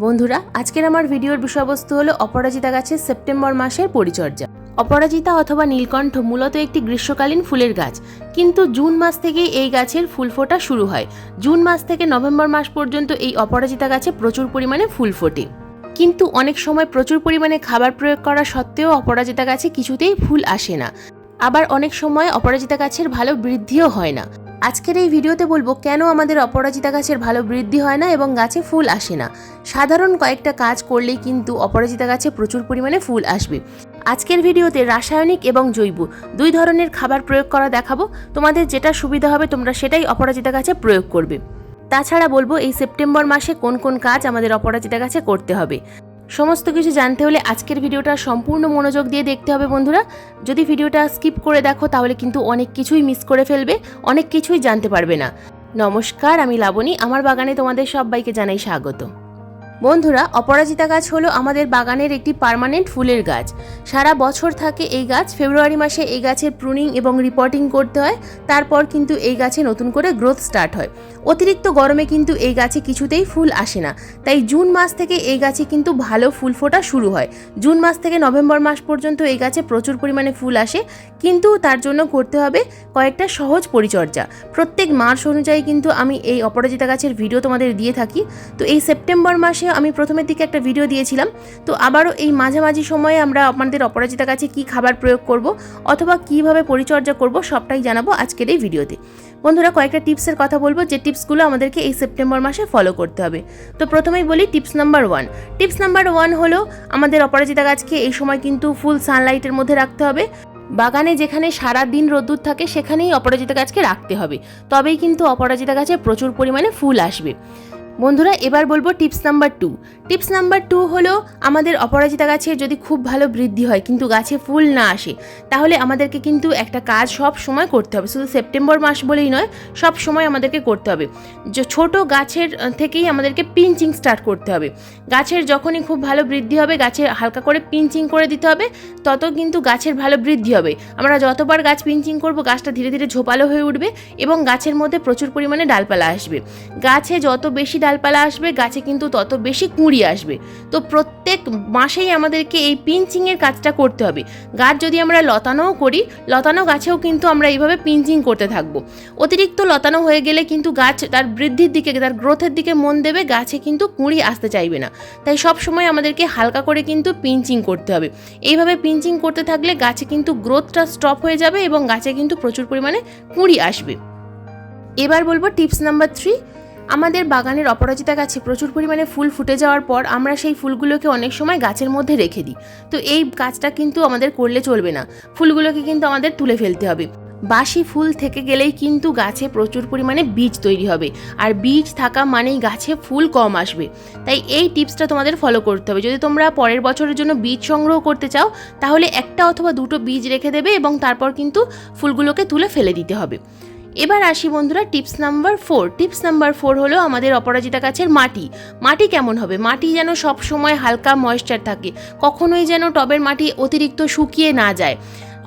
বন্ধুরা, আজকের আমার ভিডিওর বিষয়বস্তু হলো অপরাজিতা গাছের সেপ্টেম্বর মাসের পরিচর্যা। অপরাজিতা অথবা নীলকণ্ঠ মূলত একটি গ্রীষ্মকালীন ফুলের গাছ, কিন্তু জুন মাস থেকেই এই গাছের ফুল ফোটা শুরু হয়। জুন মাস থেকে নভেম্বর মাস পর্যন্ত এই অপরাজিতা গাছে প্রচুর পরিমাণে ফুল ফোটে। কিন্তু অনেক সময় প্রচুর পরিমাণে খাবার প্রয়োগ করা সত্ত্বেও অপরাজিতা গাছে কিছুতেই ফুল আসে না। আবার অনেক সময় অপরাজিতা গাছের ভালো বৃদ্ধিও হয় না। আজকের এই ভিডিওতে বলব কেন আমাদের অপরাজিতা গাছের ভালো বৃদ্ধি হয় না এবং গাছে ফুল আসে না। সাধারণ কয়েকটা কাজ করলেই কিন্তু অপরাজিতা গাছে প্রচুর পরিমাণে ফুল আসবে। আজকের ভিডিওতে রাসায়নিক এবং জৈব দুই ধরনের খাবার প্রয়োগ করা দেখাবো। তোমাদের যেটা সুবিধা হবে তোমরা সেটাই অপরাজিতা গাছে প্রয়োগ করবে। তাছাড়া বলব এই সেপ্টেম্বর মাসে কোন কোন কাজ আমাদের অপরাজিতা গাছে করতে হবে। সমস্ত কিছু জানতে হলে আজকের ভিডিওটা সম্পূর্ণ মনোযোগ দিয়ে দেখতে হবে বন্ধুরা। যদি ভিডিওটা স্কিপ করে দেখো, তাহলে কিন্তু অনেক কিছুই মিস করে ফেলবে, অনেক কিছুই জানতে পারবে না। নমস্কার, আমি লাবণী, আমার বাগানে তোমাদের সবাইকে জানাই স্বাগত। বন্ধুরা, অপরাজিতা গাছ হলো আমাদের বাগানের একটি পার্মানেন্ট ফুলের গাছ। সারা বছর থাকে এই গাছ। ফেব্রুয়ারি মাসে এই গাছের প্রুনিং এবং রিপোর্টিং করতে হয়। তারপর কিন্তু এই গাছে নতুন করে গ্রোথ স্টার্ট হয়। অতিরিক্ত গরমে কিন্তু এই গাছে কিছুতেই ফুল আসে না। তাই জুন মাস থেকে এই গাছে কিন্তু ভালো ফুল ফোটা শুরু হয়। জুন মাস থেকে নভেম্বর মাস পর্যন্ত এই গাছে প্রচুর পরিমাণে ফুল আসে। কিন্তু তার জন্য করতে হবে কয়েকটা সহজ পরিচর্যা। প্রত্যেক মাস অনুযায়ী কিন্তু আমি এই অপরাজিতা গাছের ভিডিও তোমাদের দিয়ে থাকি। তো এই সেপ্টেম্বর মাসে আমি প্রথমের দিকে একটা ভিডিও দিয়েছিলাম। তো আবারও এই মাঝামাঝি সময়ে আমরা আমাদের অপরাজিতা কাছে কি খাবার প্রয়োগ করব অথবা কীভাবে পরিচর্যা করব সবটাই জানাব আজকের এই ভিডিওতে বন্ধুরা, কয়েকটা টিপসের কথা বলব। যে টিপসগুলো আমাদেরকে এই সেপ্টেম্বর মাসে ফলো করতে হবে। তো প্রথমেই বলি tips number one tips number one হলো আমাদের অপরাজিতা গাছকে এই সময় কিন্তু ফুল সানলাইটের মধ্যে রাখতে হবে। বাগানে যেখানে সারা দিন রোদ্দুর থাকে সেখানেই অপরাজিতা গাছকে রাখতে হবে। তবেই কিন্তু অপরাজিতা গাছে প্রচুর পরিমাণে ফুল আসবে। বন্ধুরা, এবার বলব tips number two. Tips number two হলো, আমাদের অপরাজিতা গাছের যদি খুব ভালো বৃদ্ধি হয়, কিন্তু গাছে ফুল না আসে, তাহলে আমাদেরকে কিন্তু একটা কাজ সব সময় করতে হবে। শুধু সেপ্টেম্বর মাস বলেই নয়, সব সময় আমাদেরকে করতে হবে। যে ছোট গাছের থেকেই আমাদেরকে পিঞ্চিং স্টার্ট করতে হবে। গাছের যখনই খুব ভালো বৃদ্ধি হবে, গাছে হালকা করে পিঞ্চিং করে দিতে হবে, তত কিন্তু গাছের ভালো বৃদ্ধি হবে। আমরা যতবার গাছ পিঞ্চিং করব, গাছটা ধীরে ধীরে ঝোপালো হয়ে উঠবে এবং গাছের মধ্যে প্রচুর পরিমাণে ডালপালা আসবে। গাছে যত বেশি ডালপালা আসবে, গাছে কিন্তু তত বেশি কুঁড়ি আসবে। তো প্রত্যেক মাসেই আমাদেরকে এই পিঞ্চিংয়ের কাজটা করতে হবে। গাছ যদি আমরা লতানোও করি, লতানো গাছেও কিন্তু আমরা এইভাবে পিঞ্চিং করতে থাকব। অতিরিক্ত লতানো হয়ে গেলে কিন্তু গাছ তার বৃদ্ধির দিকে, তার গ্রোথের দিকে মন দেবে, গাছে কিন্তু কুঁড়ি আসতে চাইবে না। তাই সব সময় আমাদেরকে হালকা করে কিন্তু পিঞ্চিং করতে হবে। এইভাবে পিঞ্চিং করতে থাকলে গাছে কিন্তু গ্রোথটা স্টপ হয়ে যাবে এবং গাছে কিন্তু প্রচুর পরিমাণে কুঁড়ি আসবে। এবার বলব টিপস নাম্বার থ্রি আমাদের বাগানের অপরাজিতা গাছে প্রচুর পরিমাণে ফুল ফুটে যাওয়ার পর আমরা সেই ফুলগুলোকে অনেক সময় গাছের মধ্যে রেখে দিই। তো এই কাজটা কিন্তু আমাদের করলে চলবে না। ফুলগুলোকে কিন্তু আমাদের তুলে ফেলতে হবে। বাসি ফুল থেকে গেলেই কিন্তু গাছে প্রচুর পরিমাণে বীজ তৈরি হবে। আর বীজ থাকা মানেই গাছে ফুল কম আসবে। তাই এই টিপসটা তোমাদের ফলো করতে হবে। যদি তোমরা পরের বছরের জন্য বীজ সংগ্রহ করতে চাও, তাহলে একটা অথবা দুটো বীজ রেখে দেবে এবং তারপর কিন্তু ফুলগুলোকে তুলে ফেলে দিতে হবে। এবার আসি বন্ধুরা, tips number four. Tips number four হলো আমাদের অপরাজিতা গাছের মাটি। মাটি কেমন হবে? মাটি যেন সব সময় হালকা ময়েশ্চার থাকে। কখনোই যেন টবের মাটি অতিরিক্ত শুকিয়ে না যায়।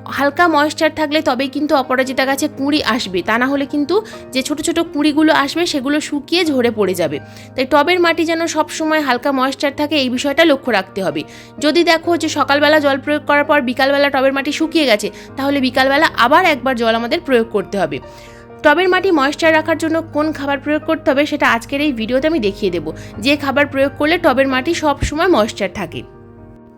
হালকা ময়েশ্চার থাকলে তবেই কিন্তু অপরাজিতা গাছে কুঁড়ি আসবে। তা না হলে কিন্তু যে ছোট ছোট কুঁড়িগুলো আসবে, সেগুলো শুকিয়ে ঝরে পড়ে যাবে। তাই টবের মাটি যেন সব সময় হালকা ময়েশ্চার থাকে, এই বিষয়টা লক্ষ্য রাখতে হবে। যদি দেখো যে সকালবেলা জল প্রয়োগ করার পর বিকালবেলা টবের মাটি শুকিয়ে গেছে, তাহলে বিকালবেলা আবার একবার জল আমাদের প্রয়োগ করতে হবে। টবের মাটি ময়েশ্চার রাখার জন্য কোন খাবার প্রয়োগ করতে হবে সেটা আজকের এই ভিডিওতে আমি দেখিয়ে দেবো। যে খাবার প্রয়োগ করলে টবের মাটি সব সময় ময়েশ্চার থাকে।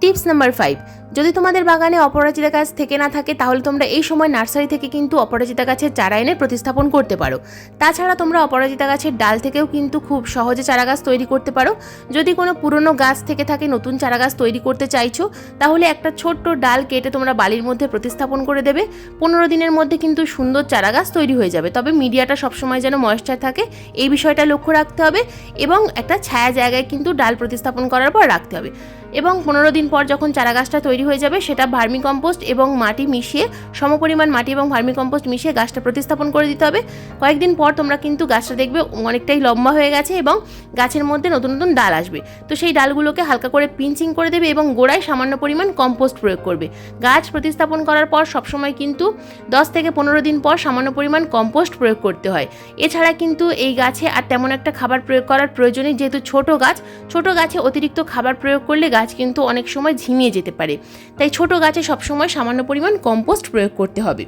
টিপস নাম্বার ফাইভ যদি তোমাদের বাগানে অপরাজিতা গাছ থেকে না থাকে, তাহলে তোমরা এই সময় নার্সারি থেকে কিন্তু অপরাজিতা গাছের চারা এনে প্রতিস্থাপন করতে পারো। তাছাড়া তোমরা অপরাজিতা গাছের ডাল থেকেও কিন্তু খুব সহজে চারা গাছ তৈরি করতে পারো। যদি কোনো পুরনো গাছ থেকে থাকে, নতুন চারা গাছ তৈরি করতে চাইছো, তাহলে একটা ছোট্ট ডাল কেটে তোমরা বালির মধ্যে প্রতিস্থাপন করে দেবে। পনেরো দিনের মধ্যে কিন্তু সুন্দর চারা গাছ তৈরি হয়ে যাবে। তবে মিডিয়াটা সবসময় যেন ময়েশ্চার থাকে, এই বিষয়টা লক্ষ্য রাখতে হবে এবং একটা ছায়া জায়গায় কিন্তু ডাল প্রতিস্থাপন করার পর রাখতে হবে। এবং পনেরো দিন পর যখন চারা গাছটা তৈরি হয়ে যাবে, সেটা ভার্মি কম্পোস্ট এবং মাটি মিশিয়ে, সমপরিমাণ মাটি এবং ভার্মি কম্পোস্ট মিশিয়ে গাছটা প্রতিস্থাপন করে দিতে হবে। কয়েকদিন পর তোমরা কিন্তু গাছটা দেখবে অনেকটাই লম্বা হয়ে গেছে এবং গাছের মধ্যে নতুন নতুন ডাল আসবে। তো সেই ডালগুলোকে হালকা করে পিঞ্চিং করে দেবে এবং গোড়ায় সামান্য পরিমাণ কম্পোস্ট প্রয়োগ করবে। গাছ প্রতিস্থাপন করার পর সবসময় কিন্তু দশ থেকে পনেরো দিন পর সামান্য পরিমাণ কম্পোস্ট প্রয়োগ করতে হয়। এছাড়া কিন্তু এই গাছে আর তেমন একটা খাবার প্রয়োগ করার প্রয়োজন যেহেতু ছোট গাছ, ছোট গাছে অতিরিক্ত খাবার প্রয়োগ করলে গাছ কিন্তু অনেক সময় ঝিমিয়ে যেতে পারে। তাই ছোট গাছে সবসময় সামান্য পরিমাণ কম্পোস্ট প্রয়োগ করতে হবে।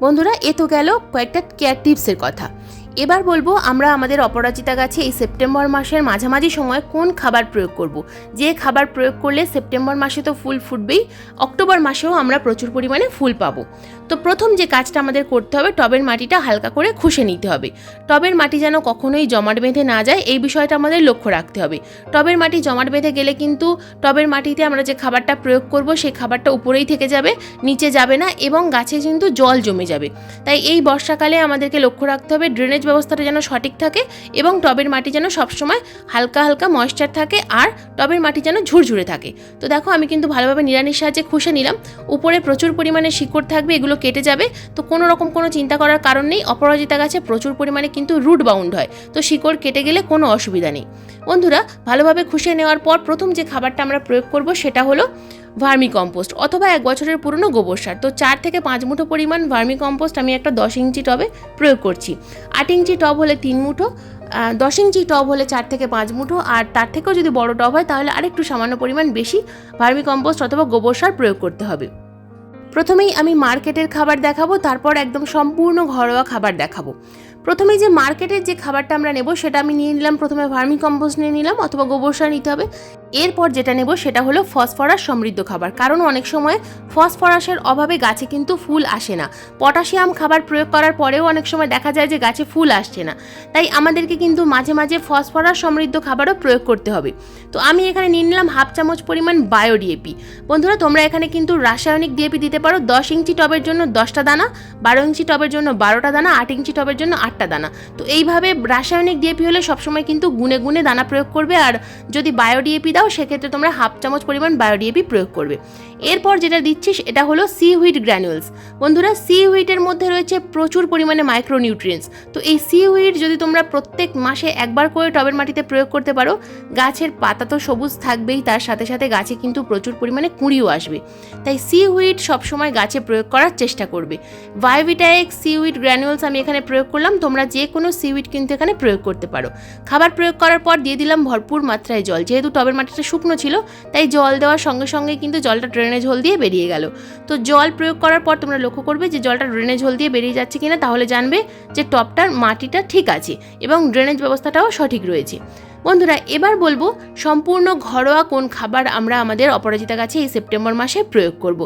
বন্ধুরা, এ তো গেল কয়েকটা কেয়ার টিপসের কথা। এবার বলব আমরা আমাদের অপরাজিতা গাছে এই সেপ্টেম্বর মাসের মাঝামাঝি সময় কোন খাবার প্রয়োগ করব। যে খাবার প্রয়োগ করলে সেপ্টেম্বর মাসে তো ফুল ফুটবেই, অক্টোবর মাসেও আমরা প্রচুর পরিমাণে ফুল পাবো। তো প্রথম যে কাজটা আমাদের করতে হবে, টবের মাটিটা হালকা করে খুশে নিতে হবে। টবের মাটি যেন কখনোই জমাট বেঁধে না যায়, এই বিষয়টা আমাদের লক্ষ্য রাখতে হবে। টবের মাটি জমাট বেঁধে গেলে কিন্তু টবের মাটিতে আমরা যে খাবারটা প্রয়োগ করব, সেই খাবারটা উপরেই থেকে যাবে, নিচে যাবে না এবং গাছে কিন্তু জল জমে যাবে। তাই এই বর্ষাকালে আমাদেরকে লক্ষ্য রাখতে হবে, ড্রেনেজ ব্যবস্থাটা যেন সঠিক থাকে এবং টবের মাটি যেন সবসময় হালকা হালকা ময়েশ্চার থাকে আর টবের মাটি যেন ঝুরঝুরে থাকে। তো দেখো, আমি কিন্তু ভালোভাবে নিড়ানির সাহায্যে খুশে নিলাম। উপরে প্রচুর পরিমাণে শিকড় থাকবে, এগুলো কেটে যাবে, তো কোনো রকম কোনো চিন্তা করার কারণ নেই। অপরাজিতা গাছে প্রচুর পরিমাণে কিন্তু রুট বাউন্ড হয়, তো শিকড় কেটে গেলে কোনো অসুবিধা নেই। বন্ধুরা, ভালোভাবে খুশে নেওয়ার পর প্রথম যে খাবারটা আমরা প্রয়োগ করব সেটা হলো ভার্মি কম্পোস্ট অথবা এক বছরের পুরনো গোবর সার। তো চার থেকে পাঁচ মুঠো পরিমাণ ভার্মি কম্পোস্ট আমি একটা দশ ইঞ্চি টবে প্রয়োগ করছি। আট ইঞ্চি টব হলে তিন মুঠো দশ ইঞ্চি টব হলে চার থেকে পাঁচ মুঠো, আর তার থেকেও যদি বড় টব হয় তাহলে আরেকটু সামান্য পরিমাণ বেশি ভার্মি কম্পোস্ট অথবা গোবর সার প্রয়োগ করতে হবে। প্রথমেই আমি মার্কেটের খাবার দেখাবো তারপর একদম সম্পূর্ণ ঘরোয়া খাবার দেখাবো। প্রথমেই যে মার্কেটের যে খাবারটা আমরা নেব, সেটা আমি নিয়ে নিলাম। প্রথমে ভার্মি কম্পোস্ট নিয়ে নিলাম, অথবা গোবর সার নিতে হবে। এরপর যেটা নেব, সেটা হলো ফসফরাস সমৃদ্ধ খাবার। কারণ অনেক সময় ফসফরাসের অভাবে গাছে কিন্তু ফুল আসে না। পটাশিয়াম খাবার প্রয়োগ করার পরেও অনেক সময় দেখা যায় যে গাছে ফুল আসছে না। তাই আমাদেরকে কিন্তু মাঝে মাঝে ফসফরাস সমৃদ্ধ খাবারও প্রয়োগ করতে হবে। তো আমি এখানে নিয়ে নিলাম হাফ চামচ পরিমাণ বায়ো ডিএপি। বন্ধুরা, তোমরা এখানে কিন্তু রাসায়নিক ডিএপি দিতে পারো। দশ ইঞ্চি টবের জন্য দশটা দানা, বারো ইঞ্চি টবের জন্য বারোটা দানা, আট ইঞ্চি টবের জন্য আটটা দানা। তো এইভাবে রাসায়নিক ডিএপি হলে সবসময় কিন্তু গুনে গুনে দানা প্রয়োগ করবে আর যদি বায়ো ডিএপি দাও, সেক্ষেত্রে তোমরা হাফ চামচ পরিমাণ বায়ো ডিএপি প্রয়োগ করবে। এরপর যেটা দিচ্ছিস, এটা হলো সি হুইট গ্র্যানুয়েলস বন্ধুরা সি হুইটের মধ্যে রয়েছে প্রচুর পরিমাণে মাইক্রো মাইক্রোনিউট্রিয়েন্টস তো এই সি হুইট যদি তোমরা প্রত্যেক মাসে একবার করে টবের মাটিতে প্রয়োগ করতে পারো, গাছের পাতা তো সবুজ থাকবেই, তার সাথে সাথে গাছে কিন্তু প্রচুর পরিমাণে কুঁড়িও আসবে। তাই সি হুইট সবসময় গাছে প্রয়োগ করার চেষ্টা করবে। বায়োভিটাইক সি হুইট গ্র্যানুয়েলস আমি এখানে প্রয়োগ করলাম তোমরা যে কোনো সিউইড কিন্তু এখানে প্রয়োগ করতে পারো। খাবার প্রয়োগ করার পর দিয়ে দিলাম ভরপুর মাত্রায় জল। যেহেতু টবের মাটিটা শুকনো ছিল, তাই জল দেওয়ার সঙ্গে সঙ্গে কিন্তু জলটা ড্রেনে ঝোল দিয়ে বেরিয়ে গেল। তো জল প্রয়োগ করার পর তোমরা লক্ষ্য করবে যে জলটা ড্রেনেজ হোল দিয়ে বেরিয়ে যাচ্ছে কিনা, তাহলে জানবে যে টপটার মাটিটা ঠিক আছে এবং ড্রেনেজ ব্যবস্থাটাও সঠিক রয়েছে। বন্ধুরা, এবার বলব সম্পূর্ণ ঘরোয়া কোন খাবার আমরা আমাদের অপরাজিতা গাছে এই সেপ্টেম্বর মাসে প্রয়োগ করব।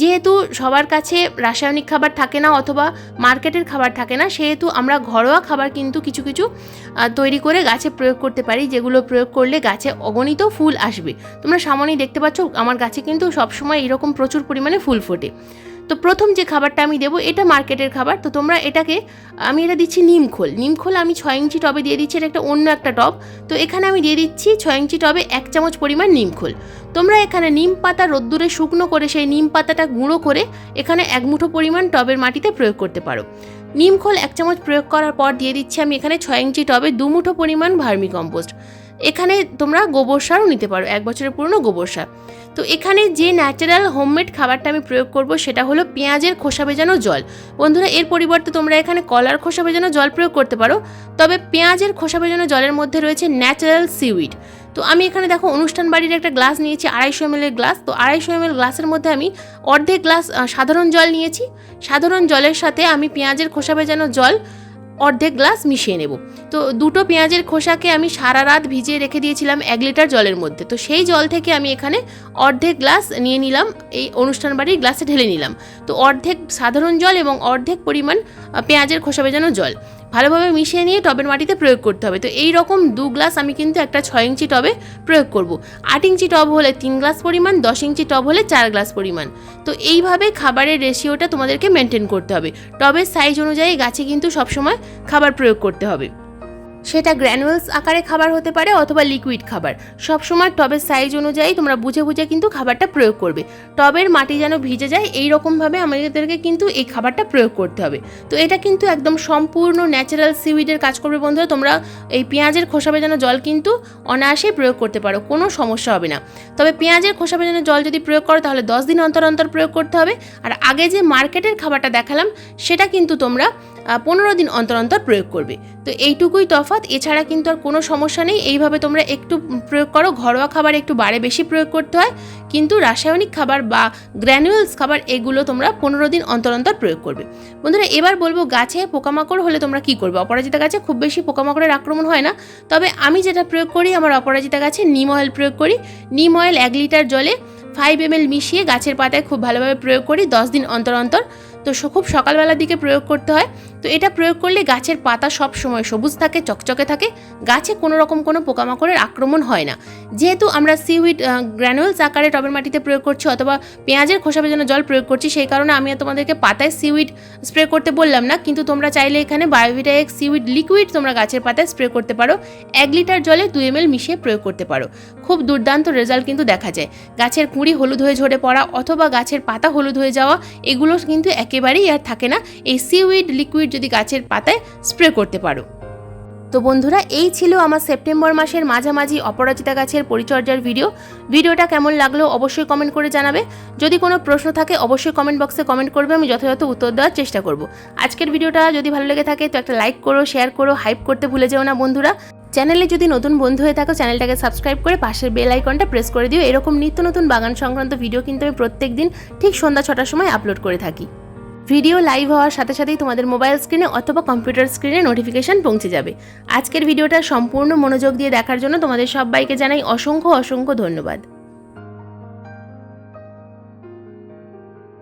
যেহেতু সবার কাছে রাসায়নিক খাবার থাকে না অথবা মার্কেটের খাবার থাকে না, সেহেতু আমরা ঘরোয়া খাবার কিন্তু কিছু কিছু তৈরি করে গাছে প্রয়োগ করতে পারি, যেগুলো প্রয়োগ করলে গাছে অগণিত ফুল আসবে তোমরা সামনেই দেখতে পাচ্ছ, আমার গাছে কিন্তু সবসময় এরকম প্রচুর পরিমাণে ফুল ফোটে তো প্রথম যে খাবারটা আমি দেবো, এটা মার্কেটের খাবার। তো তোমরা এটাকে, আমি এটা দিচ্ছি নিমখোল নিমখোল আমি ছয় ইঞ্চি টবে দিয়ে দিচ্ছি, এটা একটা অন্য একটা টব। তো এখানে আমি দিয়ে দিচ্ছি ছয় ইঞ্চি টবে এক চামচ পরিমাণ নিমখোল তোমরা এখানে নিম পাতা রোদ্দুরে শুকনো করে সেই নিম পাতাটা গুঁড়ো করে এখানে এক মুঠো পরিমাণ টবের মাটিতে প্রয়োগ করতে পারো। নিমখোল এক চামচ প্রয়োগ করার পর দিয়ে দিচ্ছি আমি এখানে ছয় ইঞ্চি টবে দু মুঠো পরিমাণ ভার্মি কম্পোস্ট। এখানে তোমরা গোবর সারও নিতে পারো, এক বছরের পুরনো গোবর সার। তো এখানে যে ন্যাচারাল হোমমেড খাবারটা আমি প্রয়োগ করব সেটা হলো পেঁয়াজের খোসা ভেজানো জল। বন্ধুরা, এর পরিবর্তে তোমরা এখানে কলার খোসা ভেজানো জল প্রয়োগ করতে পারো, তবে পেঁয়াজের খোসা ভেজানো জলের মধ্যে রয়েছে ন্যাচারাল সিউইড তো আমি এখানে দেখো অনুষ্ঠান বাড়ির একটা গ্লাস নিয়েছি, আড়াইশো এম গ্লাস তো আড়াইশো এম গ্লাসের মধ্যে আমি অর্ধেক গ্লাস সাধারণ জল নিয়েছি। সাধারণ জলের সাথে আমি পেঁয়াজের খোসা ভেজানো জল অর্ধেক গ্লাস মিশিয়ে নেব। তো দুটো পেঁয়াজের খোসাকে আমি সারা রাত ভিজিয়ে রেখে দিয়েছিলাম এক লিটার জলের মধ্যে। তো সেই জল থেকে আমি এখানে অর্ধেক গ্লাস নিয়ে নিলাম, এই অনুষ্ঠান বাড়ির গ্লাসে ঢেলে নিলাম। তো অর্ধেক সাধারণ জল এবং অর্ধেক পরিমাণ পেঁয়াজের খোসা ভেজানো জল। ভালোভাবে মিশিয়ে নিয়ে টবের মাটিতে প্রয়োগ করতে হবে। তো এই রকম দু গ্লাস আমি কিন্তু একটা ছয় ইঞ্চি টবে প্রয়োগ করব। আট ইঞ্চি টব হলে তিন গ্লাস পরিমাণ, দশ ইঞ্চি টব হলে চার গ্লাস পরিমাণ। তো এইভাবে খাবারের রেশিওটা তোমাদেরকে মেনটেন করতে হবে। টবের সাইজ অনুযায়ী গাছে কিন্তু সবসময় খাবার প্রয়োগ করতে হবে। সেটা গ্র্যানুয়ালস আকারে খাবার হতে পারে অথবা লিকুইড খাবার। সব সময় টবের সাইজ অনুযায়ী তোমরা বুঝে বুঝে কিন্তু খাবারটা প্রয়োগ করবে। টবের মাটি যেন ভিজে যায় এই রকমভাবে আমাদেরকে কিন্তু এই খাবারটা প্রয়োগ করতে হবে। তো এটা কিন্তু একদম সম্পূর্ণ ন্যাচারাল সিউইডের কাজ করবে বন্ধুরা। তোমরা এই পেঁয়াজের খোসা ভেজানো জল কিন্তু অনায়াসেই প্রয়োগ করতে পারো, কোনো সমস্যা হবে না। তবে পেঁয়াজের খোসা ভেজানো জল যদি প্রয়োগ করো, তাহলে দশ দিন অন্তর অন্তর প্রয়োগ করতে হবে। আর আগে যে মার্কেটের খাবারটা দেখালাম, সেটা কিন্তু তোমরা পনেরো দিন অন্তর অন্তর প্রয়োগ করবে। তো এইটুকুই তফাৎ। এছাড়া কিন্তু আর কোনো সমস্যা নেই। এইভাবে তোমরা একটু প্রয়োগ করো। ঘরোয়া খাবার একটু বারে বেশি প্রয়োগ করতে হয়। কিন্তু রাসায়নিক খাবার বা গ্র্যানুয়ালস খাবার এগুলো তোমরা পনেরো দিন অন্তর অন্তর প্রয়োগ করবে। বন্ধুরা, এবার বলব গাছে পোকামাকড় হলে তোমরা কি করবে? অপরাজিতা গাছে খুব বেশি পোকামাকড়ের আক্রমণ হয় না। তবে আমি যেটা প্রয়োগ করি, আমার অপরাজিতা গাছে নিম অয়েল প্রয়োগ করি। নিম অয়েল এক লিটার জলে ফাইভ এম মিশিয়ে গাছের পাতায় খুব ভালোভাবে প্রয়োগ করি দশ দিন অন্তর অন্তর। তো খুব সকালবেলার দিকে প্রয়োগ করতে হয়। তো এটা প্রয়োগ করলে গাছের পাতা সব সময় সবুজ থাকে, চকচকে থাকে। গাছে কোনো রকম কোনো পোকামাকড়ের আক্রমণ হয় না। যেহেতু আমরা সিউইড গ্র্যানুয়ালস আকারে টবের মাটিতে প্রয়োগ করছি অথবা পেঁয়াজের খোসা ভেজানো জল প্রয়োগ করছি, সেই কারণে আমি তোমাদেরকে পাতায় সিউইড স্প্রে করতে বললাম না। কিন্তু তোমরা চাইলে এখানে বায়োভিটা এক্স সিউইড লিকুইড তোমরা গাছের পাতায় স্প্রে করতে পারো। এক লিটার জলে দুই এম মিশিয়ে প্রয়োগ করতে পারো। খুব দুর্দান্ত রেজাল্ট কিন্তু দেখা যায়। গাছের কুঁড়ি হলুদ হয়ে ঝরে পড়া অথবা গাছের পাতা হলুদ হয়ে যাওয়া, এগুলো কিন্তু একেবারেই আর থাকে না। এই সিউইড লিকুইড যদি গাছের পাতায় স্প্রে করতে পারো। তো বন্ধুরা, এই ছিল আমার সেপ্টেম্বর মাসের মাঝামাঝি অপরাজিতা গাছের পরিচর্যার ভিডিও ভিডিওটা কেমন লাগল অবশ্যই কমেন্ট করে জানাবে। যদি কোনো প্রশ্ন থাকে, অবশ্যই কমেন্ট বক্সে কমেন্ট করবে, আমি যথাযথ উত্তর দেওয়ার চেষ্টা করব। আজকের ভিডিওটা যদি ভালো লেগে থাকে, তো একটা লাইক করো শেয়ার করো হাইপ করতে ভুলে যেও না বন্ধুরা। চ্যানেলে যদি নতুন বন্ধু হয়ে থাকো, চ্যানেলটাকে সাবস্ক্রাইব করে পাশের বেল আইকনটা প্রেস করে দিও। এরকম নিত্য নতুন বাগান সংক্রান্ত ভিডিও কিন্তু আমি প্রত্যেক দিন ঠিক সন্ধ্যা ছটার সময় আপলোড করে থাকি। ভিডিও লাইভ হওয়ার সাথে সাথেই তোমাদের মোবাইল স্ক্রিনে অথবা কম্পিউটার স্ক্রিনে নোটিফিকেশান পৌঁছে যাবে। আজকের ভিডিওটা সম্পূর্ণ মনোযোগ দিয়ে দেখার জন্য তোমাদের সবাইকে জানাই অসংখ্য অসংখ্য ধন্যবাদ।